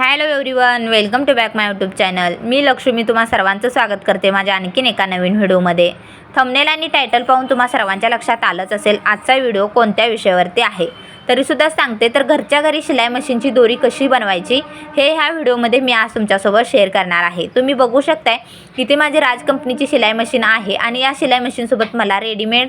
Hello everyone welcome to back my YouTube channel मी लक्ष्मी तुम्हा सर्वांचं स्वागत करते माझ्या आणखीन एका नवीन व्हिडिओमध्ये. थंबनेल आणि टायटल पाहून तुम्हा सर्वांच्या लक्षात आलंच असेल आजचा व्हिडिओ कोणत्या विषयावरती आहे? तरीसुद्धा सांगते तर घरच्या घरी शिलाई मशीनची दोरी कशी बनवायची हे ह्या व्हिडिओमध्ये मी आज तुमच्यासोबत शेअर करणार आहे. तुम्ही बघू शकताय इथे माझी राज कंपनीची शिलाई मशीन आहे आणि या शिलाई मशीनसोबत मला रेडीमेड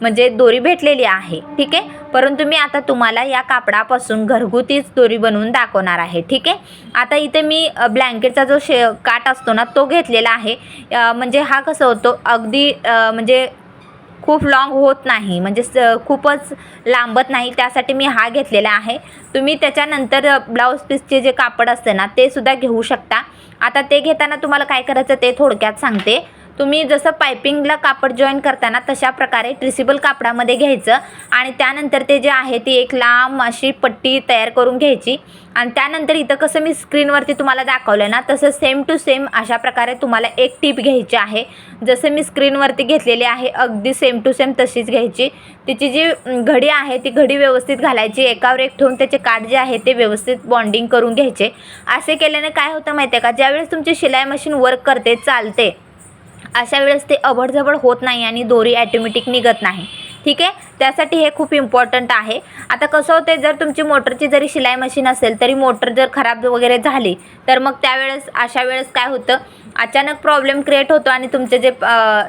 म्हणजे दोरी भेटलेली आहे ठीक आहे? परंतु मी आता तुम्हाला या कापडापासून घरगुतीच दोरी बनवून दाखवणार आहे ठीक आहे? आता इथे मी ब्लँकेटचा जो शे काट असतो ना तो घेतलेला आहे. म्हणजे हा कसं होतो अगदी म्हणजे खूप लाँग होत नाही म्हणजे स खूपच लांबत नाही त्यासाठी मी हा घेतलेला आहे. तुम्ही त्याच्यानंतर ब्लाऊज पीसचे जे कापड असते ना ते सुद्धा घेऊ शकता. आता ते घेताना तुम्हाला काय करायचं ते थोडक्यात सांगते. तुम्ही जसं पायपिंगला कापड जॉईन करताना तशा प्रकारे ट्रिसिबल कापडामध्ये घ्यायचं. आणि त्यानंतर ते जे आहे ती एक लांब अशी पट्टी तयार करून घ्यायची. आणि त्यानंतर इथं कसं मी स्क्रीनवरती तुम्हाला दाखवलं ना तसं सेम टू सेम अशा प्रकारे तुम्हाला एक टीप घ्यायची आहे. जसं मी स्क्रीनवरती घेतलेली आहे अगदी सेम टू सेम तशीच घ्यायची. तिची जी घडी आहे ती घडी व्यवस्थित घालायची. एकावर एक ठेवून त्याचे काठ जे आहे ते व्यवस्थित बॉन्डिंग करून घ्यायचे. असे केल्याने काय होतं माहिती आहे का? ज्यावेळेस तुमची शिलाई मशीन वर्क करते चालते अशा वेळेस ते अबडझबड होत नाही आणि दोरी ॲटोमॅटिक निघत नाही. ठीक आहे? त्यासाठी हे खूप इम्पॉर्टंट आहे. आता कसं होते जर तुमची मोटरची जरी शिलाई मशीन असेल तरी मोटर जर खराब वगैरे झाली तर मग त्यावेळेस अशा वेळेस काय होतं? अचानक प्रॉब्लेम क्रिएट होतो आणि तुमचे जे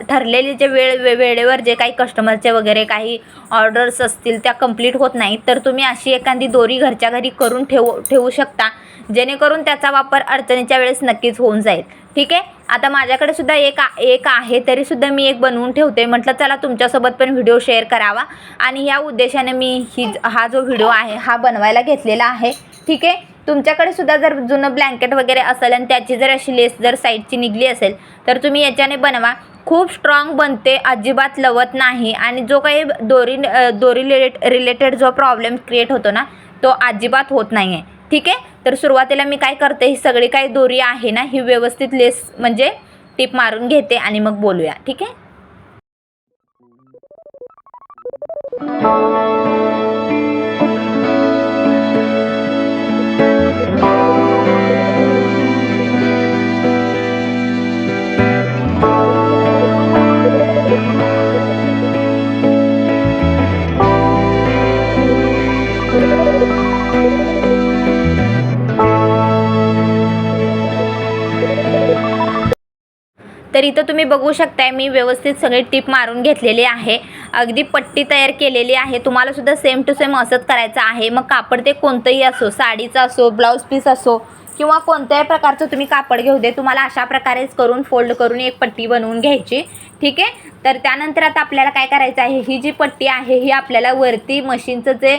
ठरलेले जे वेळ वे- वेळेवर जे काही कस्टमरचे वगैरे काही ऑर्डर्स असतील त्या कंप्लीट होत नाही तर तुम्ही अशी एखादी दोरी घरच्या घरी करून ठेवू ठेवू शकता. जेणेकरून त्याचा वापर अडचणीच्या वेळेस नक्कीच होऊन जाईल. ठीक आहे? आता माझ्याकडे सुद्धा एक एक आहे तरीसुद्धा मी एक बनवून ठेवते. म्हटलं चला तुमच्यासोबत पण व्हिडिओ शेअर करावा. आणि या उद्देशाने मी ही हा जो व्हिडिओ आहे हा बनवायला घेतलेला आहे. ठीक आहे? तुमच्याकडे सुद्धा जर जुनं ब्लँकेट वगैरे असेल आणि त्याची जर अशी लेस जर साईडची निघली असेल तर तुम्ही याच्याने बनवा. खूप स्ट्रॉंग बनते अजिबात लवत नाही. आणि जो काही दोरी दोरी रिलेट रिलेटेड जो प्रॉब्लेम क्रिएट होतो ना तो अजिबात होत नाही आहे ठीक आहे? तर सुरुवातीला मी काय करते ही सगळी काही दोरी आहे ना ही व्यवस्थित लेस म्हणजे टीप मारून घेते आणि मग बोलूया ठीक आहे? तर इथं तुम्ही बघू शकताय मी व्यवस्थित सगळे टीप मारून घेतलेली आहे. अगदी पट्टी तयार केलेली आहे. तुम्हाला सुद्धा सेम टू सेम असंच करायचं आहे. मग कापड ते कोणतंही असो साडीचं असो ब्लाऊज पीस असो किंवा कोणत्याही प्रकारचं तुम्ही कापड घेऊ दे तुम्हाला अशा प्रकारेच करून फोल्ड करून एक पट्टी बनवून घ्यायची. ठीक आहे? तर त्यानंतर आता आपल्याला काय करायचं आहे? ही जी पट्टी आहे ही आपल्याला वरती मशीनचं जे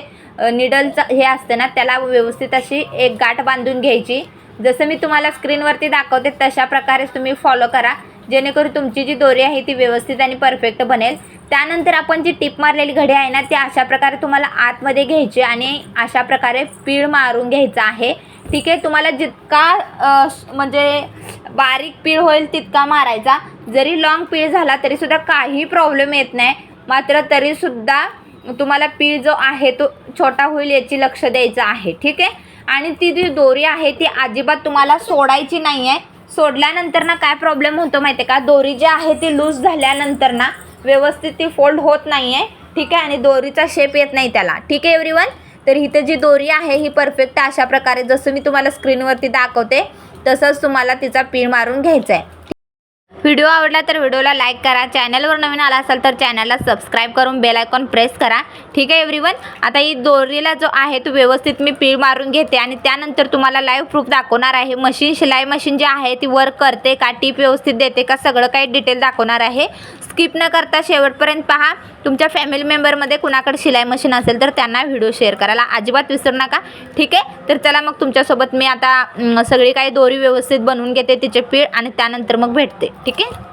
निडलचं हे असतं ना त्याला व्यवस्थित अशी एक गाठ बांधून घ्यायची. जसं मी तुम्हाला स्क्रीनवरती दाखवते तशा प्रकारेच तुम्ही फॉलो करा. जेणेकरून तुमची जी दोरी आहे ती व्यवस्थित आणि परफेक्ट बनेल. त्यानंतर आपण जी टिप मारलेली घडी आहे ना ती अशा प्रकारे तुम्हाला आतमध्ये घ्यायची आणि अशा प्रकारे पीळ मारून घ्यायचं आहे. ठीक आहे तुम्हाला जितका म्हणजे बारीक पीळ होईल तितका मारायचा. जरी लॉंग पीळ झाला तरीसुद्धा काही प्रॉब्लेम येत नाही. मात्र तरीसुद्धा तुम्हाला पीळ जो आहे तो छोटा होईल याची लक्ष द्यायचं आहे. ठीक आहे? आणि ती जी दोरी आहे ती अजिबात तुम्हाला सोडायची नाही आहे सोडल्यानंतर ना काय प्रॉब्लेम होतो माहिती आहे का? दोरी जी आहे ती लूज झाल्यानंतर ना व्यवस्थित ती फोल्ड होत नाही आहे ठीक? आहे आणि दोरीचा शेप येत नाही त्याला. ठीक आहे एव्हरीवन तर इथे जी दोरी आहे ही परफेक्ट अशा प्रकारे जसं मी तुम्हाला स्क्रीनवरती दाखवते तसंच तुम्हाला तिचा पिन मारून घ्यायचा आहे व्हिडिओ आवडला तर व्हिडिओला लाईक करा. चॅनलवर नवीन आला असाल तर चॅनलला सबस्क्राईब करून बेल आयकॉन प्रेस करा. ठीक आहे एव्हरीवन आता ही दोरीला जो आहे तो व्यवस्थित मी पीळ मारून घेते आणि त्यानंतर तुम्हाला लाईव्ह प्रूफ दाखवणार आहे. मशीन शिलाई मशीन जी आहे ती वर्क करते का? टीप व्यवस्थित देते का? सगळं काही डिटेल दाखवणार आहे. स्किप न करता शेवटपर्यंत पहा. तुमच्या फॅमिली मेंबरमध्ये कुणाकडे शिलाई मशीन असेल तर त्यांना व्हिडिओ शेअर करायला अजिबात विसरू नका. ठीक आहे? तर चला मग तुमच्यासोबत मी आता सगळी काही दोरी व्यवस्थित बनवून घेते तिचे पीळ आणि त्यानंतर मग भेटते. ठीक आहे?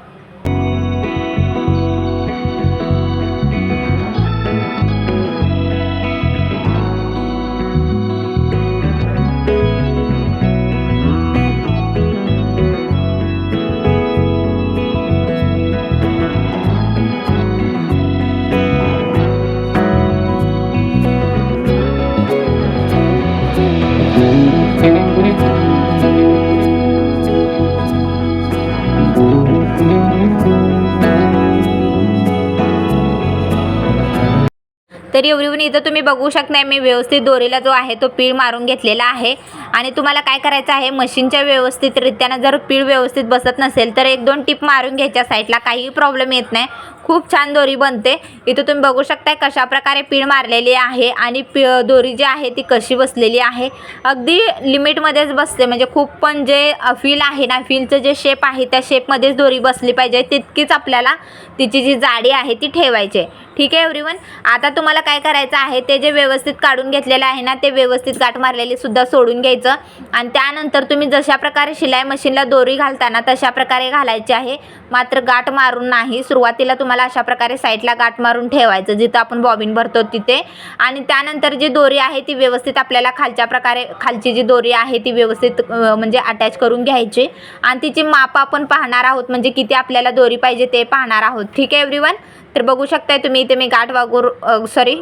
तर एवढी इथं तुम्ही बघू शकता मी व्यवस्थित दोरीला जो आहे तो पीळ मारून घेतलेला आहे. आणि तुम्हाला काय करायचं आहे? मशीनच्या व्यवस्थितरित्यानं जर पीळ व्यवस्थित बसत नसेल तर एक दोन टिप मारून घ्यायच्या साईडला. काहीही प्रॉब्लेम येत नाही. खूप छान दोरी बनते. इथं तुम्ही बघू शकताय कशा प्रकारे पीळ मारलेली आहे आणि पी दोरी जी आहे ती कशी बसलेली आहे. अगदी लिमिटमध्येच बसते. म्हणजे खूप पण जे फील आहे ना फीलचं जे शेप आहे त्या शेपमध्येच दोरी बसली पाहिजे. तितकीच आपल्याला तिची जी जाडी आहे ती ठेवायची आहे. ठीक आहे एव्हरीवन आता तुम्हाला काय करायचं आहे ते जे व्यवस्थित काढून घेतलेलं आहे ना ते व्यवस्थित गाठ मारलेली सुद्धा सोडून घ्यायचं आणि त्यानंतर तुम्ही जशा प्रकारे शिलाई मशीनला दोरी घालताना तशा प्रकारे घालायची आहे. मात्र गाठ मारून नाही. सुरुवातीला तुम्हाला अशा प्रकारे साईडला गाठ मारून ठेवायचं जिथं आपण बॉबिन भरतो तिथे. आणि त्यानंतर जी दोरी आहे ती व्यवस्थित आपल्याला खालच्या प्रकारे खालची जी दोरी आहे ती व्यवस्थित म्हणजे अटॅच करून घ्यायची. आणि तिची माप आपण पाहणार आहोत म्हणजे किती आपल्याला दोरी पाहिजे ते पाहणार आहोत. ठीक आहे एव्हरीवन तर बघू शकताय तुम्ही इथे मी गाठ वागूर सॉरी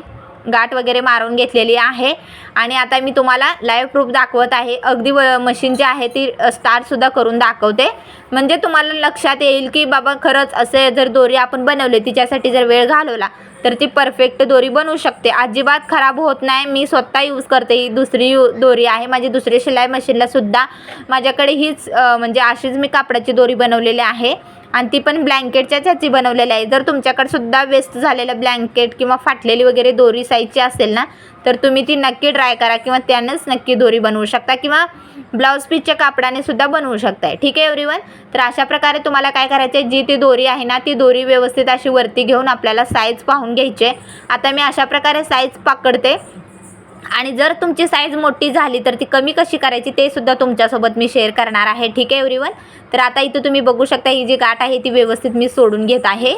गाठ वगैरे मारून घेतलेली आहे. आणि आता मी तुम्हाला लाईव्ह प्रूफ दाखवत आहे. अगदी व मशीन जी आहे ती स्टार्टसुद्धा करून दाखवते. म्हणजे तुम्हाला लक्षात येईल की बाबा खरंच असे जर दोरी आपण बनवले तिच्यासाठी जर वेळ घालवला तर ती परफेक्ट दोरी बनवू शकते. अजिबात खराब होत नाही. मी स्वतः यूज करते. ही दुसरी यू दोरी आहे. माझी दुसरी शिलाई मशीनला सुद्धा माझ्याकडे हीच म्हणजे अशीच मी कापडाची दोरी बनवलेली आहे. आणि ती पण ब्लँकेटच्याच ह्याची बनवलेली आहे. जर तुमच्याकडे सुद्धा वेस्ट झालेलं ब्लँकेट किंवा फाटलेली वगैरे दोरी साईजची असेल ना तर तुम्ही ती नक्की ट्राय करा किंवा त्यानंच नक्की दोरी बनवू शकता किंवा ब्लाऊज पीसच्या कापडाने सुद्धा बनवू शकताय. ठीक आहे एव्हरीवन तर अशा प्रकारे तुम्हाला काय करायचं आहे जी ती दोरी आहे ना ती दोरी व्यवस्थित अशी वरती घेऊन आपल्याला साईज पाहून घ्यायची आहे आता मी अशा प्रकारे साईज पकडते. आणि जर तुमची साईज मोठी झाली तर ती कमी कशी करायची ते सुद्धा तुमच्यासोबत मी शेअर करणार आहे. ठीक आहे एव्हरीवन तर आता इथं तुम्ही बघू शकता ही जी गाठ आहे ती व्यवस्थित मी सोडून घेत आहे.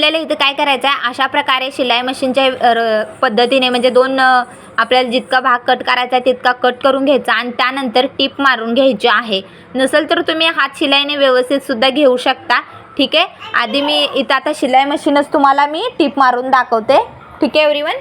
आपल्याला इथं काय करायचं आहे? अशा प्रकारे शिलाई मशीनच्या र- पद्धतीने म्हणजे दोन आपल्याला जितका भाग कट करायचा आहे तितका कट करून घ्यायचा आणि त्यानंतर टीप मारून घ्यायची आहे. नसेल तर तुम्ही हात शिलाईने व्यवस्थितसुद्धा घेऊ शकता. ठीक आहे? आधी मी इथं आता शिलाई मशीनच तुम्हाला मी टीप मारून दाखवते. ठीक आहे एव्हरीवन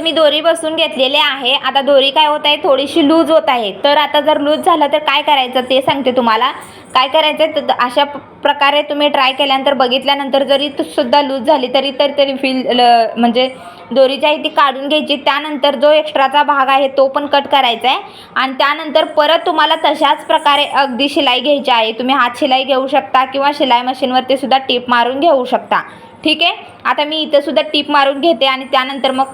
इथं मी दोरी बसून घेतलेली आहे. आता दोरी काय होत आहे? थोडीशी लूज होत आहे. तर आता जर लूज झालं तर काय करायचं ते सांगते तुम्हाला. काय करायचं तर अशा प्रकारे तुम्ही ट्राय केल्यानंतर बघितल्यानंतर जरी सुद्धा लूज झाली तरी तर तरी फील ल- म्हणजे दोरीची आहे ती काढून घ्यायची. त्यानंतर जो एक्स्ट्राचा भाग आहे तो पण कट करायचा आहे आणि त्यानंतर परत तुम्हाला तशाच प्रकारे अगदी शिलाई घ्यायची आहे. तुम्ही हात शिलाई घेऊ शकता किंवा शिलाई मशीनवरती सुद्धा टीप मारून घेऊ शकता. ठीक आहे? आता मी इथं सुद्धा टीप मारून घेते आणि त्यानंतर मग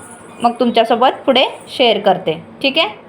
मग तुमच्यासोबत पुढे शेअर करते. ठीक आहे?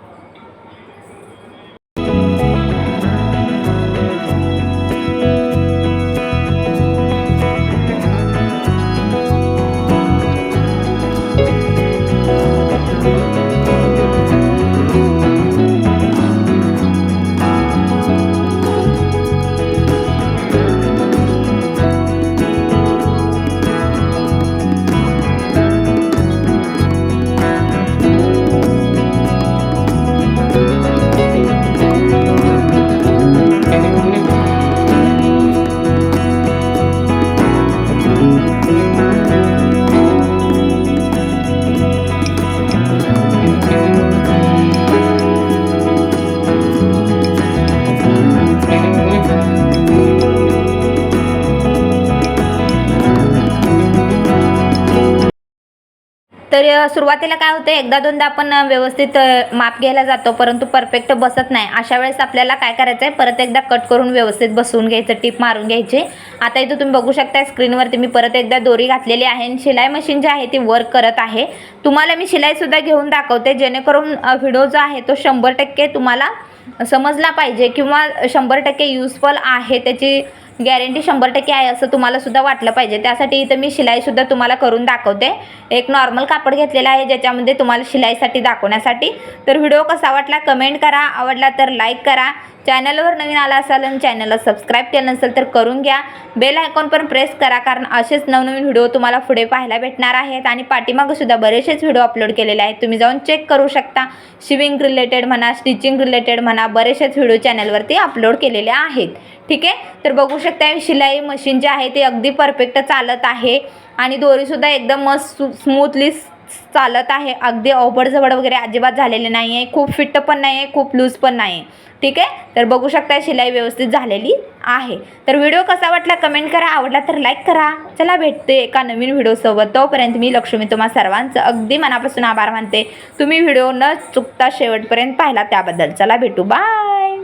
तर सुरुवातीला काय होतं एकदा दोनदा आपण व्यवस्थित माप घ्यायला जातो परंतु परफेक्ट बसत नाही. अशा वेळेस आपल्याला काय करायचं आहे परत एकदा कट करून व्यवस्थित बसवून घ्यायचं टीप मारून घ्यायची. आता इथं तुम्ही बघू शकता स्क्रीनवरती मी परत एकदा दोरी घातलेली आहे आणि शिलाई मशीन जी आहे ती वर्क करत आहे. तुम्हाला मी शिलाईसुद्धा घेऊन दाखवते जेणेकरून व्हिडिओ जो आहे तो शंभर टक्के तुम्हाला समजला पाहिजे किंवा शंभर टक्के युजफुल आहे त्याची गॅरंटी शंभर टक्के आहे असं तुम्हाला सुद्धा वाटलं पाहिजे. त्यासाठी इथं मी शिलाईसुद्धा तुम्हाला करून दाखवते. एक नॉर्मल कापड घेतलेला आहे ज्याच्यामध्ये तुम्हाला शिलाईसाठी दाखवण्यासाठी. तर व्हिडिओ कसा वाटला? कमेंट करा. आवडला तर लाईक करा. चॅनलवर नवीन आला असाल आणि चॅनलला सबस्क्राईब केलं नसेल तर करून घ्या. बेल आयकॉन पण प्रेस करा कारण असेच नवनवीन व्हिडिओ तुम्हाला पुढे पाहायला भेटणार आहेत आणि पाठीमागंसुद्धा बरेचसेच व्हिडिओ अपलोड केलेले आहेत. तुम्ही जाऊन चेक करू शकता. शिविंग रिलेटेड म्हणा स्टिचिंग रिलेटेड म्हणा बरेचसेच व्हिडिओ चॅनलवरती अपलोड केलेले आहेत. ठीक आहे? तर बघू शकता शिलाई मशीन जे आहे ते अगदी परफेक्ट चालत आहे. आणि दोरीसुद्धा एकदम मस्त स्मूथली चालत आहे. अगदी अवघड वगैरे अजिबात झालेले नाही आहे खूप फिट्ट पण नाही आहे खूप लूज पण नाही आहे ठीक आहे? तर बघू शकता शिलाई व्यवस्थित झालेली आहे. तर व्हिडिओ कसा वाटला कमेंट करा. आवडला तर लाईक करा. चला भेटते एका नवीन व्हिडिओसोबत तोपर्यंत मी लक्ष्मी तुम्हा सर्वांचं अगदी मनापासून आभार मानते. तुम्ही व्हिडिओ न चुकता शेवटपर्यंत पाहिला त्याबद्दल. चला भेटू. बाय